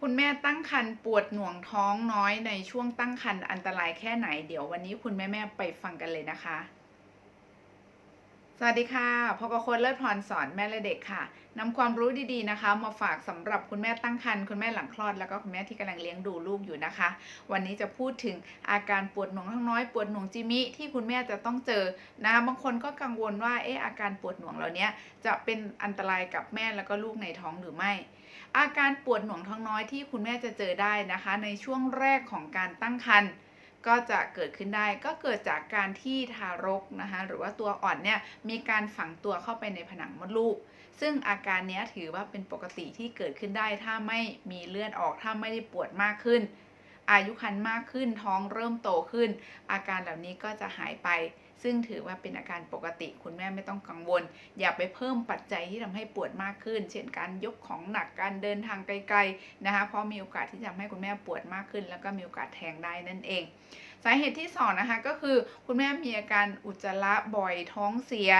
คุณแม่ตั้งครรภ์ปวดหน่วงท้องน้อยในช่วงตั้งครรภ์อันตรายแค่ไหน เดี๋ยววันนี้คุณแม่แม่ไปฟังกันเลยนะคะ สวัสดีค่ะพบกับคนเลิศพรสอนแม่และเด็กค่ะนำความรู้ดีๆนะคะ มาฝากสำหรับคุณแม่ตั้งครรภ์คุณแม่หลังคลอดแล้วก็คุณแม่ที่กำลังเลี้ยงดูลูกอยู่นะคะ วันนี้จะพูดถึงอาการปวดหน่วงท้องน้อยปวดหน่วงจิมิที่คุณแม่จะต้องเจอนะคะบางคนก็กังวลว่าเอออาการปวดหน่วงเหล่านี้จะเป็นอันตรายกับแม่แล้วก็ลูกในท้องหรือไม่ อาการปวดหน่วงท้องน้อยที่คุณแม่จะเจอได้นะคะ ในช่วงแรกของการตั้งครรภ์ ก็จะเกิดขึ้นได้ก็เกิดจากการที่ทารกนะคะหรือว่าตัวอ่อนเนี่ยมีการฝังตัวเข้าไปในผนังมดลูก ซึ่งอาการนี้ถือว่าเป็นปกติที่เกิดขึ้นได้ถ้าไม่มีเลือดออกถ้าไม่ได้ปวดมากขึ้น อายุครรภ์มากขึ้นท้องเริ่มโตขึ้น อาการเหล่านี้ก็จะหายไป ซึ่งถือว่าเป็นอาการปกติ คุณแม่ไม่ต้องกังวล อย่าไปเพิ่มปัจจัยที่ทำให้ปวดมากขึ้น เช่นการยกของหนักการเดินทางไกลๆนะคะเพราะมีโอกาสที่จะทำให้คุณแม่ปวดมากขึ้น แล้วก็มีโอกาสแทงได้นั่นเอง สาเหตุที่สองนะคะก็คือคุณแม่มีอาการอุจจาระบ่อยท้องเสีย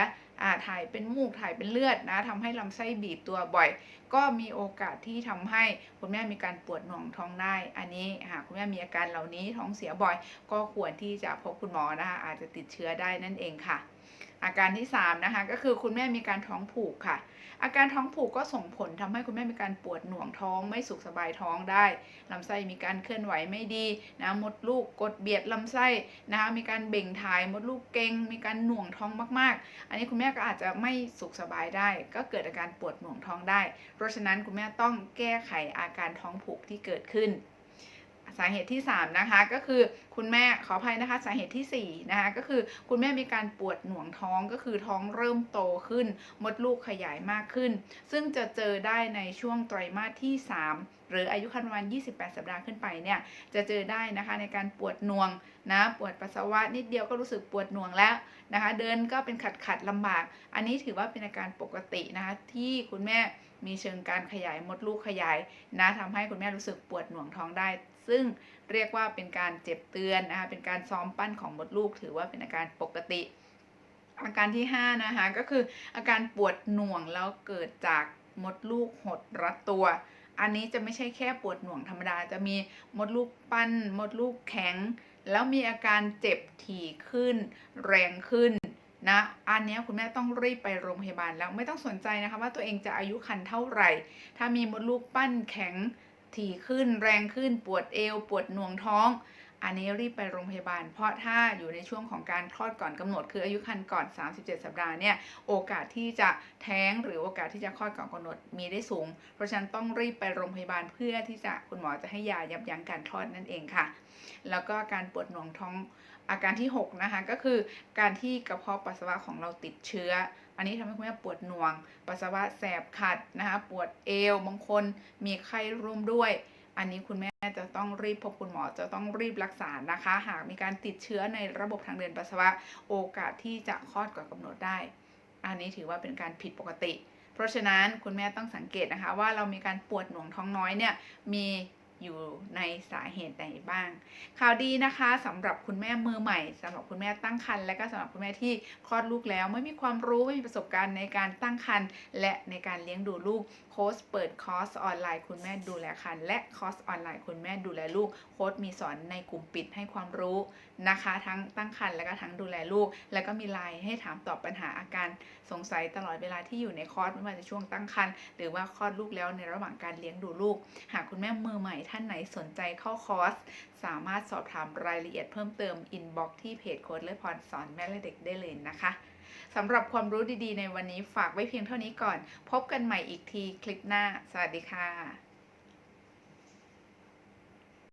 ถ่ายเป็นมูกถ่ายเป็นเลือดนะทำให้ลำไส้บีบตัวบ่อย ก็มีโอกาสที่ทำให้คุณแม่มีการปวดหน่วงท้องได้ อันนี้หากคุณแม่มีอาการเหล่านี้ท้องเสียบ่อย ก็ควรที่จะพบคุณหมอนะคะอาจจะติดเชื้อได้นั่นเองค่ะ อาการที่3นะคะก็คือคุณแม่มีการท้องผูกค่ะ อาการท้องผูกก็ส่งผลทำให้คุณแม่มีการปวดหน่วงท้องไม่สุขสบายท้องได้ลำไส้มีการเคลื่อนไหวไม่ดีนะมดลูกกดเบียดลำไส้นะคะมีการเบ่งถ่ายมดลูกเกร็งมีการหน่วงท้องมากๆ อันนี้คุณแม่ก็อาจจะไม่สุขสบายได้ ก็เกิดอาการปวดหน่วงท้องได้ เพราะฉะนั้นคุณแม่ต้องแก้ไขอาการท้องผูกที่เกิดขึ้น สาเหตุที่ 3 นะคะ ก็คือคุณแม่ขออภัยนะคะ สาเหตุที่4นะคะก็คือคุณแม่มีการปวดหน่วงท้องก็คือท้องเริ่มโตขึ้น มดลูกขยายมากขึ้น ซึ่งจะเจอได้ในช่วงไตรมาสที่ 3 หรืออายุครรภ์ประมาณ28 สัปดาห์ขึ้นไปเนี่ยจะเจอได้นะคะในการปวดหน่วงนะปวดปัสสาวะนิดเดียวก็รู้สึกปวดหน่วงแล้วนะคะเดินก็เป็นขัดขัดลำบาก อันนี้ถือว่าเป็นอาการปกตินะคะที่คุณแม่มีเชิงการขยายมดลูกขยายนะทำให้คุณแม่รู้สึกปวดหน่วงท้องได้ ซึ่งเรียกว่าเป็นการเจ็บเตือนนะคะเป็นการซ้อมปั้นของมดลูก ถือว่าเป็นอาการปกติอาการที่ 5 นะคะ ก็คืออาการปวดหน่วงแล้วเกิดจากมดลูกหดรัดตัว อันนี้จะไม่ใช่แค่ปวดหน่วงธรรมดา จะมีมดลูกปั้น มดลูกแข็ง แล้วมีอาการเจ็บถี่ขึ้น แรงขึ้นนะอันนี้คุณแม่ต้องรีบไปโรงพยาบาลแล้วไม่ต้องสนใจนะคะว่าตัวเองจะอายุคันเท่าไหร่ ถ้ามีมดลูกปั้นแข็งถี่ขึ้น แรงขึ้น ปวดเอว ปวดหน่วงท้อง อันนี้รีบไปโรงพยาบาล เพราะถ้าอยู่ในช่วงของการคลอดก่อนกำหนด คืออายุครรภ์ก่อน 37 สัปดาห์เนี่ยโอกาสที่จะแท้งหรือโอกาสที่จะคลอดก่อนกำหนดมีได้สูง เพราะฉะนั้นต้องรีบไปโรงพยาบาลเพื่อที่จะคุณหมอจะให้ยายับยั้งการคลอดนั่นเองค่ะ แล้วก็การปวดหน่วงท้องอาการที่ 6 นะคะ ก็คือการที่กระเพาะปัสสาวะของเราติดเชื้อ อันนี้ทำให้คุณแม่ปวดหน่วง ปัสสาวะแสบขัดนะคะปวดเอวบางคนมีไข้ร่วมด้วย อันนี้คุณแม่จะต้องรีบพบคุณหมอจะต้องรีบรักษานะคะ หากมีการติดเชื้อในระบบทางเดินปัสสาวะ โอกาสที่จะคลอดก่อนกำหนดได้ อันนี้ถือว่าเป็นการผิดปกติ เพราะฉะนั้นคุณแม่ต้องสังเกตนะคะ ว่าเรามีการปวดหน่วงท้องน้อยเนี่ยมี อยู่ในสาเหตุใดบ้าง ข่าวดีนะคะสำหรับคุณแม่มือใหม่สำหรับคุณแม่ตั้งครรภ์และก็สำหรับคุณแม่ที่คลอดลูกแล้วไม่มีความรู้ไม่มีประสบการณ์ในการตั้งครรภ์และในการเลี้ยงดูลูกโค้ชเปิดคอร์สออนไลน์คุณแม่ดูแลครรภ์และคอร์สออนไลน์คุณแม่ดูแลลูกโค้ชมีสอนในกลุ่มปิดให้ความรู้นะคะ ทั้งตั้งครรภ์และก็ทั้งดูแลลูก แล้วก็มีไลน์ให้ถามตอบปัญหาอาการสงสัยตลอดเวลาที่อยู่ในคอร์สไม่ว่าจะช่วงตั้งครรภ์หรือว่าคลอดลูกแล้วในระหว่างการเลี้ยงดูลูก หากคุณแม่มือใหม่ท่านไหนสนใจเข้าคอร์ส สามารถสอบถามรายละเอียดเพิ่มเติมอินบ็อกที่เพจโค้ดและพรสอนแม่และเด็กได้เลยนะคะสำหรับความรู้ดีๆ ในวันนี้ฝากไว้เพียงเท่านี้ก่อน พบกันใหม่อีกทีคลิปหน้า สวัสดีค่ะ